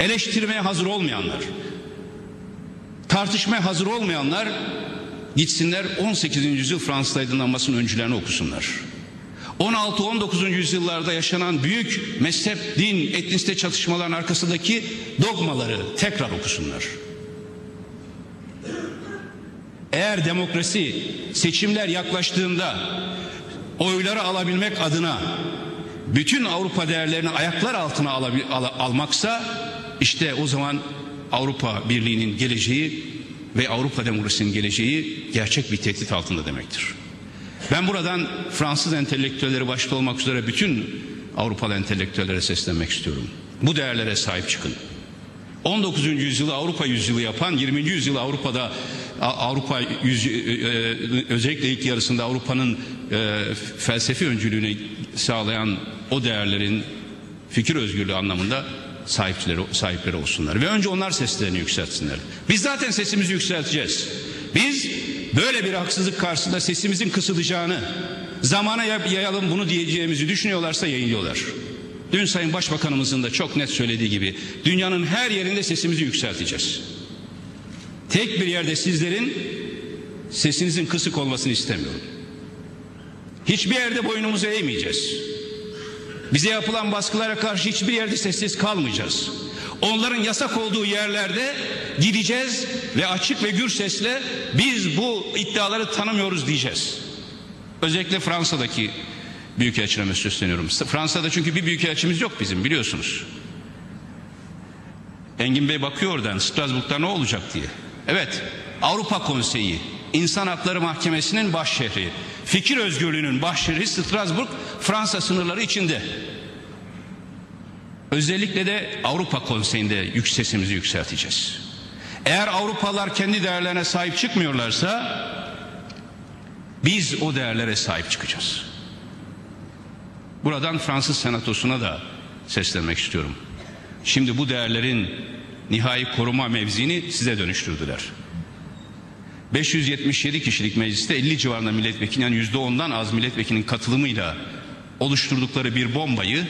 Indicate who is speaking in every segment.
Speaker 1: eleştirmeye hazır olmayanlar, tartışmaya hazır olmayanlar gitsinler 18. yüzyıl Fransız aydınlanmasının öncülerini okusunlar. 16-19. yüzyıllarda yaşanan büyük mezhep, din, etnisite çatışmaların arkasındaki dogmaları tekrar okusunlar. Eğer demokrasi seçimler yaklaştığında oyları alabilmek adına bütün Avrupa değerlerini ayaklar altına al, almaksa işte o zaman Avrupa Birliği'nin geleceği ve Avrupa demokrasinin geleceği gerçek bir tehdit altında demektir. Ben buradan Fransız entelektüelleri başta olmak üzere bütün Avrupalı entelektüellere seslenmek istiyorum. Bu değerlere sahip çıkın. 19. yüzyılı Avrupa yüzyılı yapan 20. yüzyılı Avrupa'da Avrupa yüz, e, özellikle ilk yarısında Avrupa'nın e, felsefi öncülüğünü sağlayan o değerlerin fikir özgürlüğü anlamında sahipleri, sahipleri olsunlar. Ve önce onlar seslerini yükseltsinler. Biz zaten sesimizi yükselteceğiz. Biz böyle bir haksızlık karşısında sesimizin kısılacağını, zamana yayalım bunu diyeceğimizi düşünüyorlarsa yayınlıyorlar. Dün Sayın Başbakanımızın da çok net söylediği gibi dünyanın her yerinde sesimizi yükselteceğiz. Tek bir yerde sizlerin sesinizin kısık olmasını istemiyorum. Hiçbir yerde boynumuzu eğmeyeceğiz. Bize yapılan baskılara karşı hiçbir yerde sessiz kalmayacağız. Onların yasak olduğu yerlerde gideceğiz ve açık ve gür sesle biz bu iddiaları tanımıyoruz diyeceğiz. Özellikle Fransa'daki büyükelçilere sesleniyorum. Fransa'da çünkü bir büyükelçimiz yok bizim biliyorsunuz. Engin Bey bakıyor oradan Strasbourg'da ne olacak diye. Evet Avrupa Konseyi İnsan Hakları Mahkemesi'nin baş şehri, fikir özgürlüğünün baş şehri Strasbourg Fransa sınırları içinde. Özellikle de Avrupa Konseyi'nde yük sesimizi yükselteceğiz. Eğer Avrupalılar kendi değerlerine sahip çıkmıyorlarsa biz o değerlere sahip çıkacağız. Buradan Fransız Senatosu'na da seslenmek istiyorum. Şimdi bu değerlerin nihai koruma mevzini size dönüştürdüler. 577 kişilik mecliste 50 civarında milletvekili yani %10'dan az milletvekilinin katılımıyla oluşturdukları bir bombayı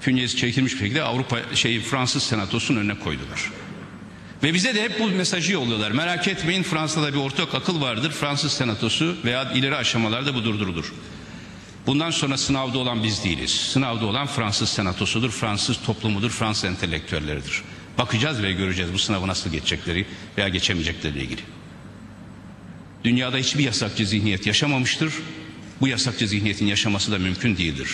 Speaker 1: fünyesi çekilmiş bir şekilde Avrupa şey Fransız Senatosu'nun önüne koydular. Ve bize de hep bu mesajı yolluyorlar. Merak etmeyin Fransa'da bir ortak akıl vardır. Fransız Senatosu veya ileri aşamalarda bu durdurulur. Bundan sonra sınavda olan biz değiliz. Sınavda olan Fransız senatosudur, Fransız toplumudur, Fransız entelektüelleridir. Bakacağız ve göreceğiz bu sınavı nasıl geçecekleri veya geçemeyecekleri ilgili. Dünyada hiçbir yasakçı zihniyet yaşamamıştır. Bu yasakçı zihniyetin yaşaması da mümkün değildir.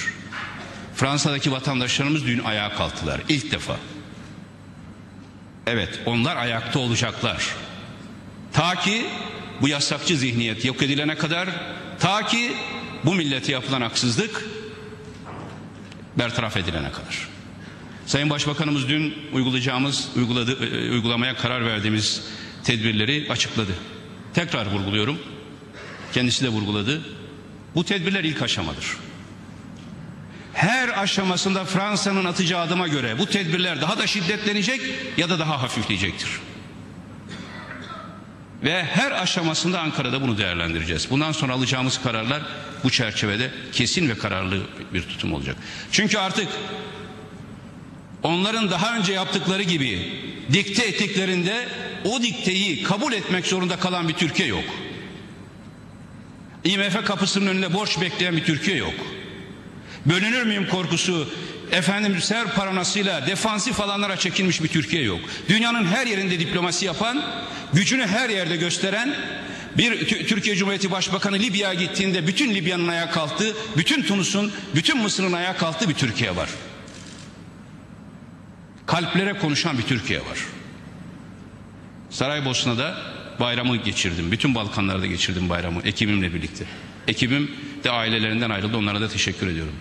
Speaker 1: Fransa'daki vatandaşlarımız dün ayağa kalktılar. ilk defa. Evet onlar ayakta olacaklar. Ta ki bu yasakçı zihniyet yok edilene kadar ta ki bu millete yapılan haksızlık bertaraf edilene kadar. Sayın Başbakanımız dün uygulayacağımız, uyguladı, e, uygulamaya karar verdiğimiz tedbirleri açıkladı. Tekrar vurguluyorum. Kendisi de vurguladı. Bu tedbirler ilk aşamadır. Her aşamasında Fransa'nın atacağı adıma göre bu tedbirler daha da şiddetlenecek ya da daha hafifleyecektir. Ve her aşamasında Ankara'da bunu değerlendireceğiz. Bundan sonra alacağımız kararlar bu çerçevede kesin ve kararlı bir tutum olacak. Çünkü artık onların daha önce yaptıkları gibi dikte ettiklerinde o dikteyi kabul etmek zorunda kalan bir Türkiye yok. IMF kapısının önünde borç bekleyen bir Türkiye yok. Bölünür müyüm korkusu efendim ser paranasıyla defansif alanlara çekilmiş bir Türkiye yok. Dünyanın her yerinde diplomasi yapan, gücünü her yerde gösteren bir Türkiye Cumhuriyeti Başbakanı Libya'ya gittiğinde bütün Libya'nın ayağa kalktığı, bütün Tunus'un, bütün Mısır'ın ayağa kalktığı bir Türkiye var. Kalplere konuşan bir Türkiye var. Saraybosna'da bayramı geçirdim. Bütün Balkanlarda geçirdim bayramı ekibimle birlikte. Ekibim de ailelerinden ayrıldı. Onlara da teşekkür ediyorum.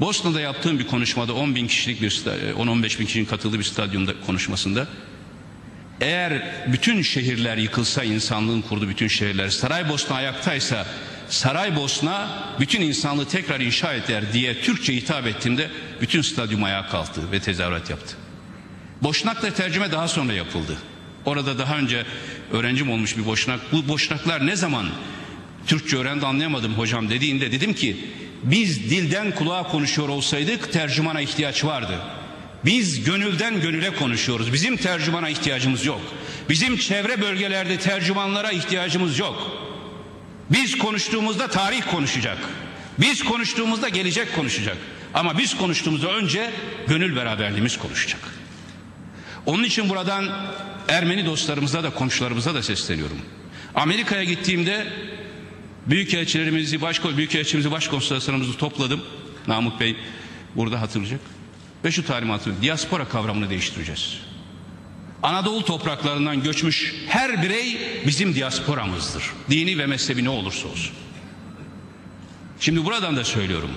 Speaker 1: Bosna'da yaptığım bir konuşmada 10 bin kişilik bir 10-15 bin kişinin katıldığı bir stadyumda konuşmasında eğer bütün şehirler yıkılsa insanlığın kurduğu bütün şehirler Saraybosna ayaktaysa Saraybosna bütün insanlığı tekrar inşa eder diye Türkçe hitap ettiğimde bütün stadyum ayağa kalktı ve tezahürat yaptı. Boşnak'ta tercüme daha sonra yapıldı. Orada daha önce öğrencim olmuş bir boşnak. Bu boşnaklar ne zaman Türkçe öğrendi anlayamadım hocam dediğinde dedim ki biz dilden kulağa konuşuyor olsaydık tercümana ihtiyaç vardı. Biz gönülden gönüle konuşuyoruz. Bizim tercümana ihtiyacımız yok. Bizim çevre bölgelerde tercümanlara ihtiyacımız yok. Biz konuştuğumuzda tarih konuşacak. Biz konuştuğumuzda gelecek konuşacak. Ama biz konuştuğumuzda önce gönül beraberliğimiz konuşacak. Onun için buradan Ermeni dostlarımıza da komşularımıza da sesleniyorum. Amerika'ya gittiğimde büyükelçilerimizi, baş, büyükelçimizi, başkonsolosluklarımızı topladım. Namık Bey burada hatırlayacak. Ve şu talimatı, diaspora kavramını değiştireceğiz. Anadolu topraklarından göçmüş her birey bizim diasporamızdır. Dini ve mezhebi ne olursa olsun. Şimdi buradan da söylüyorum.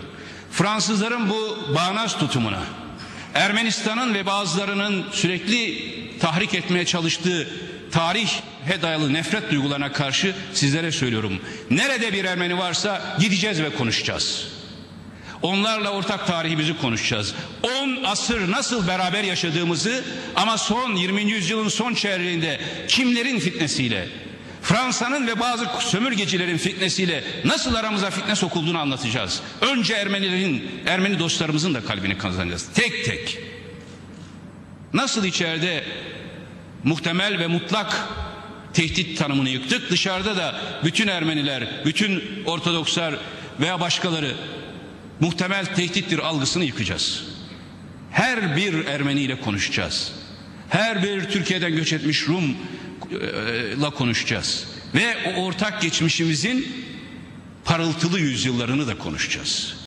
Speaker 1: Fransızların bu bağnaz tutumuna, Ermenistan'ın ve bazılarının sürekli tahrik etmeye çalıştığı tarihe dayalı nefret duygularına karşı sizlere söylüyorum. Nerede bir Ermeni varsa gideceğiz ve konuşacağız. Onlarla ortak tarihimizi konuşacağız. 10 asır nasıl beraber yaşadığımızı ama son 20. yüzyılın son çeyreğinde kimlerin fitnesiyle, Fransa'nın ve bazı sömürgecilerin fitnesiyle nasıl aramıza fitne sokulduğunu anlatacağız. Önce Ermenilerin, Ermeni dostlarımızın da kalbini kazanacağız. Tek tek. Nasıl içeride muhtemel ve mutlak tehdit tanımını yıktık. Dışarıda da bütün Ermeniler, bütün Ortodokslar veya başkaları muhtemel tehdittir algısını yıkacağız. Her bir Ermeni ile konuşacağız. Her bir Türkiye'den göç etmiş Rum'la konuşacağız. Ve o ortak geçmişimizin parıltılı yüzyıllarını da konuşacağız.